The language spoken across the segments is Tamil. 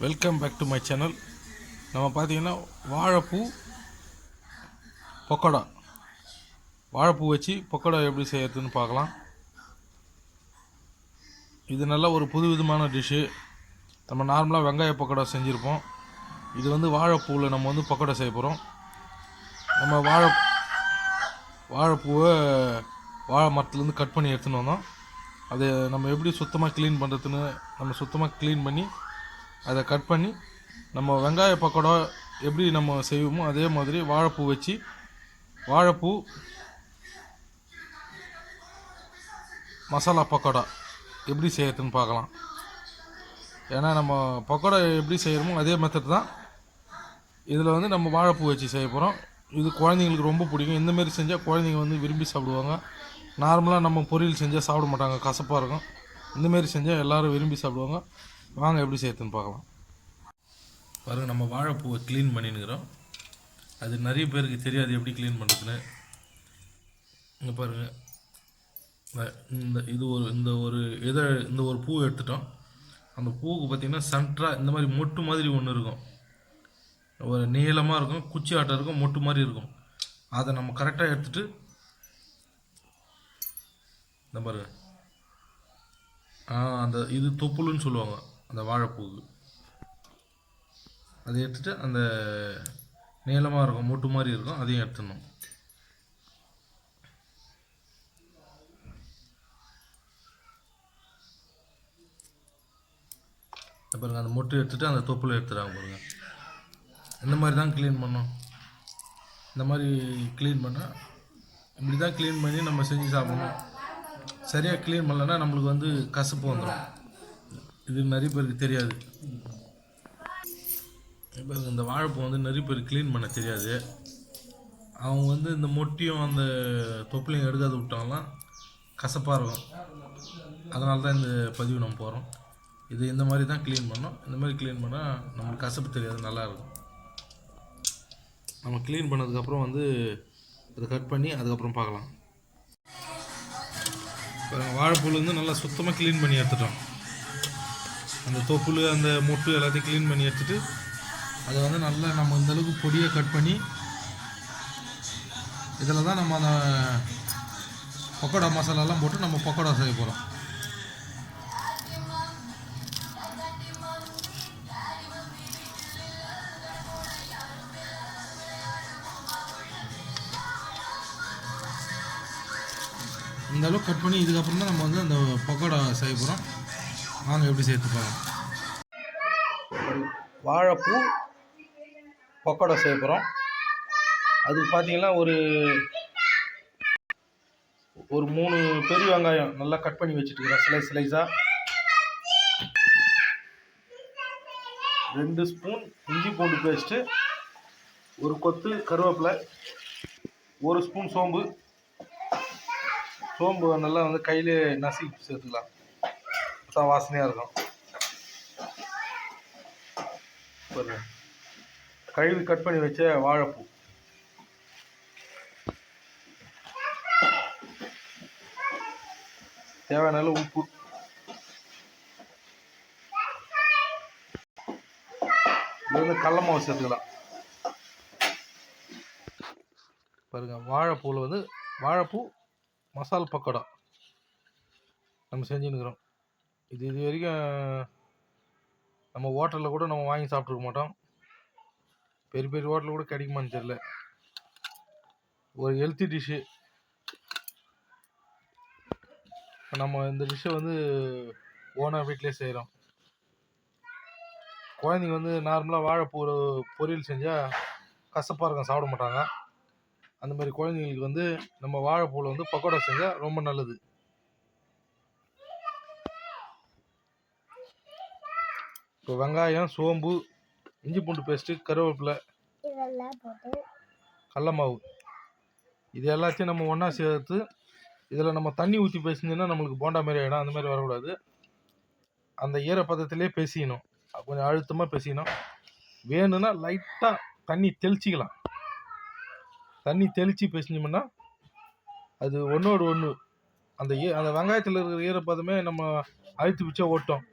Welcome back to my channel நம்ம பார்த்தீங்கன்னா வாழைப்பூ பக்கோடா. வாழைப்பூ வச்சு பக்கோடா எப்படி செய்யறதுன்னு பார்க்கலாம். இது நல்லா ஒரு புது விதமான டிஷ்ஷு நம்ம நார்மலாக வெங்காய பக்கோடா செஞ்சுருப்போம். இது வந்து வாழைப்பூவில் நம்ம வந்து பக்கோடா செய்ய போகிறோம் நம்ம வாழை வாழைப்பூவை வாழை மரத்துலேருந்து கட் பண்ணி எடுத்துன்னு வந்தோம். அதை நம்ம எப்படி சுத்தமாக க்ளீன் பண்ணுறதுன்னு நம்ம சுத்தமாக க்ளீன் பண்ணி அதை கட் பண்ணி நம்ம வெங்காய பக்கோடா எப்படி நம்ம செய்வோமோ அதே மாதிரி வாழைப்பூ வச்சு வாழைப்பூ மசாலா பக்கோடா எப்படி செய்யறதுன்னு பார்க்கலாம். ஏன்னா நம்ம பக்கோடா எப்படி செய்கிறோமோ அதே மெத்தட் தான் இதில் வந்து நம்ம வாழைப்பூ வச்சு செய்ய போகிறோம் இது குழந்தைங்களுக்கு ரொம்ப பிடிக்கும். இந்தமாரி செஞ்சால் குழந்தைங்க வந்து விரும்பி சாப்பிடுவாங்க. நார்மலாக நம்ம பொரியல் செஞ்சால் சாப்பிட மாட்டாங்க. கசப்பாக இருக்கும். இந்தமாரி செஞ்சால் எல்லோரும் விரும்பி சாப்பிடுவாங்க. வாங்க எப்படி சேர்த்துன்னு பார்க்கலாம். பாருங்கள் நம்ம வாழைப்பூவை க்ளீன் பண்ணினுக்கிறோம். அது நிறைய பேருக்கு தெரியாது எப்படி க்ளீன் பண்ணுறதுன்னு இங்கே பாருங்கள் இந்த- இது ஒரு இந்த ஒரு இதை இந்த ஒரு பூ எடுத்துட்டோம். அந்த பூவுக்கு பார்த்திங்கன்னா சென்ட்ராக இந்த மாதிரி மொட்டு மாதிரி ஒன்று இருக்கும். ஒரு நீளமாக இருக்கும் குச்சி ஆட்டம் இருக்கும் மொட்டு மாதிரி இருக்கும். அதை நம்ம கரெக்டாக எடுத்துட்டு இந்த பாருங்க. ஆ அந்த இது தொப்புளுன்னு சொல்லுவாங்க. அந்த வாழைப்பூ அதை எடுத்துட்டு அந்த நீளமாக இருக்கும் மூட்டு மாதிரி இருக்கும் அதையும் எடுத்துடணும். அப்புறம் அந்த மொட்டு எடுத்துகிட்டு அந்த தொப்பில் எடுத்துறாங்க பாருங்க. இந்த மாதிரி தான் க்ளீன் பண்ணோம் இந்த மாதிரி க்ளீன் பண்ணால் இப்படி தான் க்ளீன் பண்ணி நம்ம செஞ்சு சாப்பிடணும். சரியாக க்ளீன் பண்ணலன்னா நம்மளுக்கு வந்து கசப்பு வந்துடும் இது நிறைய பேருக்கு தெரியாது. இப்போ இந்த வாழைப்பூ வந்து நிறைய பேர் க்ளீன் பண்ண தெரியாது. அவங்க வந்து இந்த மொட்டியும் அந்த தொப்பிலையும் எடுக்காத விட்டாங்கன்னா கசப்பாக இருக்கும். அதனால தான் இந்த பதிவு நம்ம போகிறோம் இது இந்த மாதிரி தான் க்ளீன் பண்ணோம். இந்த மாதிரி க்ளீன் பண்ணால் நம்மளுக்கு கசப்பு தெரியாது நல்லாயிருக்கும் நம்ம க்ளீன் பண்ணதுக்கப்புறம் வந்து அதை கட் பண்ணி அதுக்கப்புறம் பார்க்கலாம். இப்போ வாழைப்பூலேருந்து நல்லா சுத்தமாக க்ளீன் பண்ணி எடுத்துட்டோம். அந்த தொப்புள் அந்த மொட்டு எல்லாத்தையும் க்ளீன் பண்ணி எடுத்துட்டு அதை வந்து நல்லா நம்ம இந்தளவுக்கு பொடியை கட் பண்ணி இதில் தான் நம்ம அந்த பக்கோடா மசாலாலாம் போட்டு நம்ம பக்கோடா செய்ய போகிறோம் இந்த அளவுக்கு கட் பண்ணி இதுக்கப்புறம் தான் நம்ம வந்து அந்த பக்கோடா செய்ய போகிறோம் நானும் எப்படி சேர்த்து போகலாம் வாழைப்பூ பக்கோடா செய்ய போகிறோம் அது பார்த்தீங்கன்னா ஒரு ஒரு மூணு பெரிய வெங்காயம் நல்லா கட் பண்ணி வச்சுட்டுக்கிறோம் ஸ்லைஸ் ஸ்லைஸாக ரெண்டு ஸ்பூன் இஞ்சி பூண்டு பேஸ்ட்டு ஒரு கொத்து கருவேப்பிலை ஒரு ஸ்பூன் சோம்பு. சோம்பு நல்லா வந்து கையிலே நசுக்கி சேர்த்துக்கலாம் தான் வாசனையாக இருக்கும் பாருங்க கழுவி கட் பண்ணி வச்ச வாழைப்பூ. தேவையான அளவு உப்பு. இது வந்து கடல மாவு சேர்த்துக்கலாம். பாருங்க வாழைப்பூவில் வந்து வாழைப்பூ மசால் பக்கோடா நம்ம செஞ்சுன்னு இருக்கிறோம் இது இது வரைக்கும் நம்ம ஹோட்டலில் கூட நம்ம வாங்கி சாப்பிட்ருக்க மாட்டோம். பெரிய பெரிய ஹோட்டலில் கூட கிடைக்குமான்னு தெரில ஒரு ஹெல்த்தி டிஷ்ஷு நம்ம இந்த டிஷ்ஷை வந்து ஓனாக வீட்டிலே செய்கிறோம் குழந்தைங்க வந்து நார்மலாக வாழைப்பூ பொரியல் செஞ்சால் கசப்பாக இருக்கும் சாப்பிட மாட்டாங்க. அந்த மாதிரி குழந்தைங்களுக்கு வந்து நம்ம வாழைப்பூவில் வந்து பக்கோடா செஞ்சால் ரொம்ப நல்லது. இப்போ வெங்காயம் சோம்பு இஞ்சி பூண்டு பேஸ்ட்டு கருவேப்பிலை இதெல்லாம் போட்டு கடல மாவு இது எல்லாத்தையும் நம்ம ஒன்றா சேர்த்து இதில் நம்ம தண்ணி ஊற்றி பேசினோன்னா நம்மளுக்கு போண்டா மாதிரி ஆகிடும் அந்த மாதிரி வரக்கூடாது. அந்த ஈரப்பதத்திலே பேசிக்கணும். கொஞ்சம் அழுத்தமாக பேசிக்கணும். வேணும்னா லைட்டாக தண்ணி தெளிச்சிக்கலாம். தண்ணி தெளித்து பேசினோம்னா அது ஒன்றோடு ஒன்று அந்த அந்த வெங்காயத்தில் இருக்கிற ஈரப்பதமே நம்ம அழுத்தி பிடிச்சா ஓட்டும்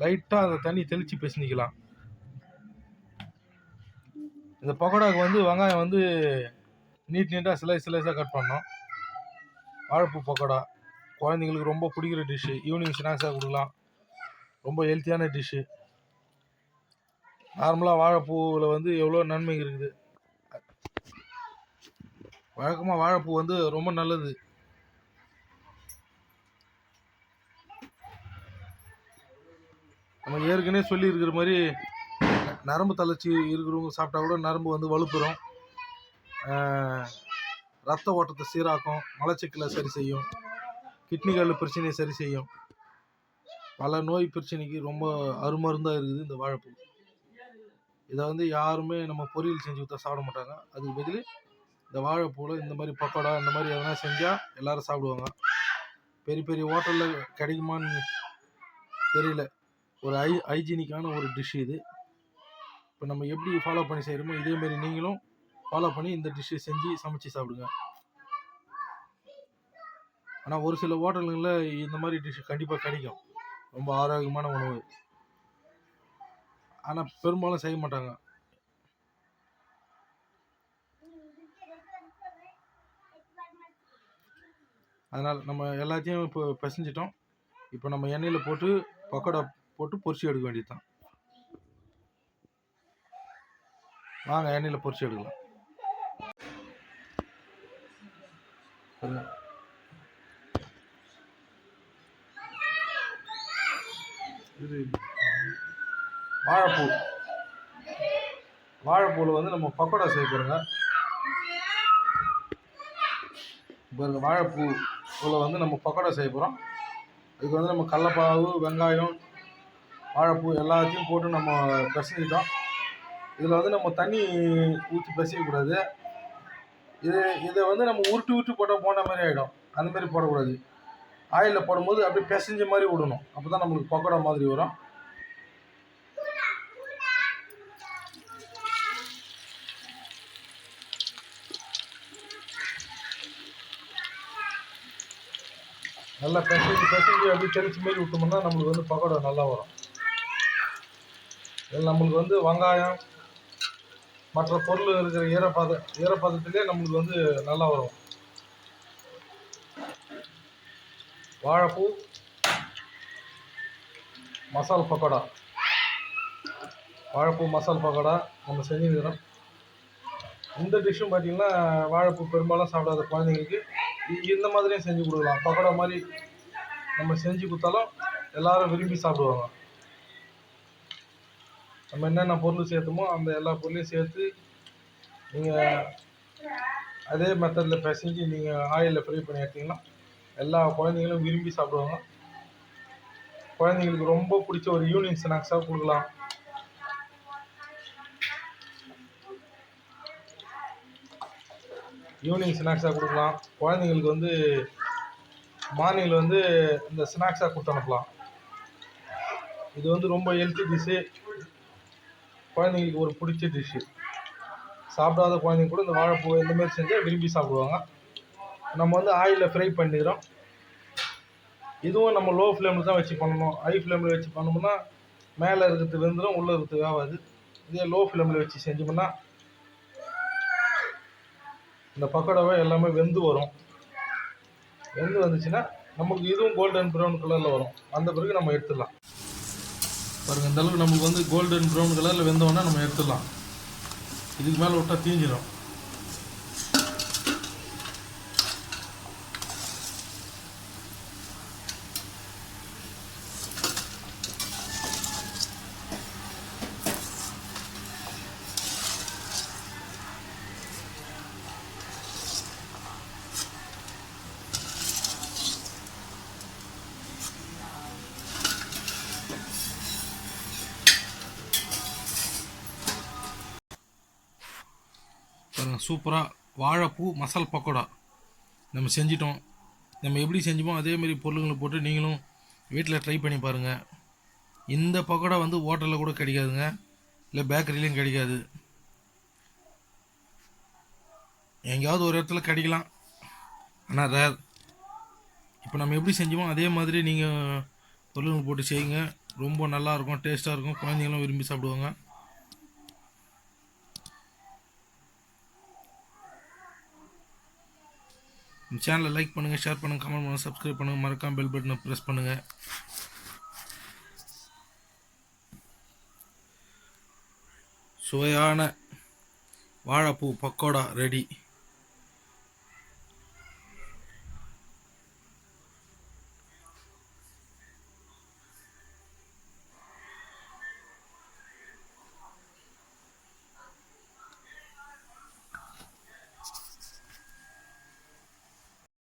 லைட்டாக அந்த தண்ணி தெளித்து பேசினிக்கலாம் இந்த பக்கோடாவுக்கு வந்து வெங்காயம் வந்து நீட் நீட்டாக சிலை சிலைஸாக கட் பண்ணோம். வாழைப்பூ பக்கோடா. குழந்தைங்களுக்கு ரொம்ப பிடிக்கிற டிஷ்ஷு ஈவினிங் ஸ்நாக்ஸாக கொடுக்கலாம். ரொம்ப ஹெல்த்தியான டிஷ்ஷு நார்மலாக வாழைப்பூவில் வந்து எவ்வளோ நன்மை இருக்குது. வழக்கமாக வாழைப்பூ வந்து ரொம்ப நல்லது. நம்ம ஏற்கனவே சொல்லியிருக்கிற மாதிரி நரம்பு தளர்ச்சி இருக்கிறவங்க சாப்பிட்டா கூட நரம்பு வந்து வலுப்பெறும். ரத்த ஓட்டத்தை சீராக்கும் மலச்சிக்கலை சரி செய்யும் கிட்னிகளில் பிரச்சனையை சரி செய்யும். பல நோய் பிரச்சனைக்கு ரொம்ப அருமருந்தாக இருக்குது இந்த வாழைப்பூ. இதை வந்து யாருமே நம்ம பொரியல் செஞ்சு கொடுத்தா சாப்பிட மாட்டாங்க. அதுக்கு பதில் இந்த வாழைப்பூவில் இந்த மாதிரி பக்கோடா இந்த மாதிரி எதனா செஞ்சால் எல்லோரும் சாப்பிடுவாங்க. பெரிய பெரிய ஹோட்டலில் கிடைக்குமான்னு தெரியல. ஒரு ஹை ஹைஜீனிக்கான ஒரு டிஷ் இது. இப்போ நம்ம எப்படி ஃபாலோ பண்ணி செய்கிறோமோ இதேமாரி நீங்களும் ஃபாலோ பண்ணி இந்த டிஷ்ஷை செஞ்சு சமைச்சு சாப்பிடுங்க. ஆனால் ஒரு சில ஹோட்டலுங்களில் இந்த மாதிரி டிஷ் கண்டிப்பாக கிடைக்கும். ரொம்ப ஆரோக்கியமான உணவு. ஆனால் பெரும்பாலும் செய்ய மாட்டாங்க. அதனால் நம்ம எல்லாத்தையும் இப்போ பிசைஞ்சிட்டோம். இப்போ நம்ம எண்ணெயில் போட்டு பக்கோடா போட்டு பொரிச்சு எடுக்க வேண்டியது தான் வாங்க எண்ணெயில் பொரிச்சு எடுக்கலாம். இது வாழைப்பூ. வாழைப்பூவில் வந்து நம்ம பக்கோடா செய்ய போகிறோங்க பாருங்க வாழைப்பூவில் வந்து நம்ம பக்கோடா செய்ய போகிறோம் இதுக்கு வந்து நம்ம கடலப்பாவு வெங்காயம் வாழைப்பூ எல்லாத்தையும் போட்டு நம்ம பிசைஞ்சிட்டோம். இதில் வந்து நம்ம தண்ணி ஊற்றி பிசையக்கூடாது இது இதை வந்து நம்ம உருட்டு உருட்டு போட்டால் போன மாதிரி ஆகிடும் அந்த மாதிரி போடக்கூடாது. ஆயிலில் போடும்போது அப்படியே பிசைஞ்ச மாதிரி விடணும். அப்போ தான் நம்மளுக்கு பக்கோடா மாதிரி வரும். நல்லா பிசைஞ்சு பிசைஞ்சு அப்படியே தெளிச்சு மாதிரி விட்டோம்னா நம்மளுக்கு வந்து பக்கோடா நல்லா வரும். நம்மளுக்கு வந்து வெங்காயம் மற்ற பொருள் இருக்கிற ஈரப்பத ஈரப்பதத்திலே நம்மளுக்கு வந்து நல்லா வரும். வாழைப்பூ மசால் பக்கோடா. வாழைப்பூ மசால் பக்கோடா நம்ம செஞ்சுருக்கிறோம் இந்த டிஷ்ஷும் பார்த்தீங்கன்னா வாழைப்பூ பெரும்பாலும் சாப்பிடாத குழந்தைங்களுக்கு இந்த மாதிரியும் செஞ்சு கொடுக்கலாம். பக்கோடா மாதிரி நம்ம செஞ்சு கொடுத்தாலும் எல்லாரும் விரும்பி சாப்பிடுவாங்க. நம்ம என்னென்ன பொருள் சேர்த்தோமோ அந்த எல்லா பொருளையும் சேர்த்து நீங்கள் அதே மெத்தடில் பிசைஞ்சு நீங்கள் ஆயிலில் ஃப்ரை பண்ணி எடுத்தீங்கன்னா எல்லா குழந்தைங்களும் விரும்பி சாப்பிடுவாங்க. குழந்தைங்களுக்கு ரொம்ப பிடிச்ச ஒரு ஈவினிங் ஸ்நாக்ஸாக கொடுக்கலாம். ஈவினிங் ஸ்நாக்ஸாக கொடுக்கலாம். குழந்தைங்களுக்கு வந்து மார்னிங்கில் வந்து இந்த ஸ்நாக்ஸாக கொடுத்து அனுப்பலாம். இது வந்து ரொம்ப ஹெல்த்தி டிஷ்ஷு குழந்தைங்களுக்கு ஒரு பிடிச்ச டிஷ்ஷு சாப்பிடாத குழந்தைங்க கூட இந்த வாழைப்பூ இந்த மாதிரி செஞ்சால் விரும்பி சாப்பிடுவாங்க. நம்ம வந்து ஆயிலில் ஃப்ரை பண்ணிக்கிறோம். இதுவும் நம்ம லோ ஃப்ளேமில் தான் வச்சு பண்ணணும். ஹை ஃப்ளேமில் வச்சு பண்ணோம்னா மேலே இருக்கிறது வெந்துடும் உள்ளே இருக்கிறது ஆகாது. இதே லோ ஃப்ளேமில் வச்சு செஞ்சோம்னா இந்த பக்கோடாவை எல்லாமே வெந்து வரும். வெந்து வந்துச்சுன்னா நமக்கு இதுவும் கோல்டன் ப்ரௌன் கலரில் வரும். அந்த பிறகு நம்ம எடுத்துடலாம். பாருங்கள் இந்தளவுக்கு நமக்கு வந்து கோல்டன் ப்ரௌன் கலரில் வெந்தோன்னா நம்ம எடுத்துடலாம். இதுக்கு மேலே விட்டால் தீஞ்சிடும் பாருங்கள் சூப்பராக வாழைப்பூ மசால் பக்கோடா. நம்ம செஞ்சிட்டோம். நம்ம எப்படி செஞ்சோமோ அதேமாரி பொருளுங்களை போட்டு நீங்களும் வீட்டில் ட்ரை பண்ணி பாருங்கள் இந்த பக்கோடா வந்து ஹோட்டலில் கூட கிடைக்காதுங்க. இல்லை பேக்கரிலையும் கிடைக்காது. எங்கேயாவது ஒரு இடத்துல கிடைக்கலாம். ஆனால் ரேர் இப்போ நம்ம எப்படி செஞ்சோமோ அதே மாதிரி நீங்கள் பொருளுங்களை போட்டு செய்யுங்க. ரொம்ப நல்லாயிருக்கும் டேஸ்ட்டாக இருக்கும். குழந்தைங்களும் விரும்பி சாப்பிடுவாங்க. இந்த சேனலை லைக் பண்ணுங்கள் ஷேர் பண்ணுங்கள் கமெண்ட் பண்ணுங்கள் சப்ஸ்கிரைப் பண்ணுங்கள் மறக்காம பெல் பட்டனை ப்ரெஸ் பண்ணுங்கள் சுவையான வாழைப்பூ பக்கோடா ரெடி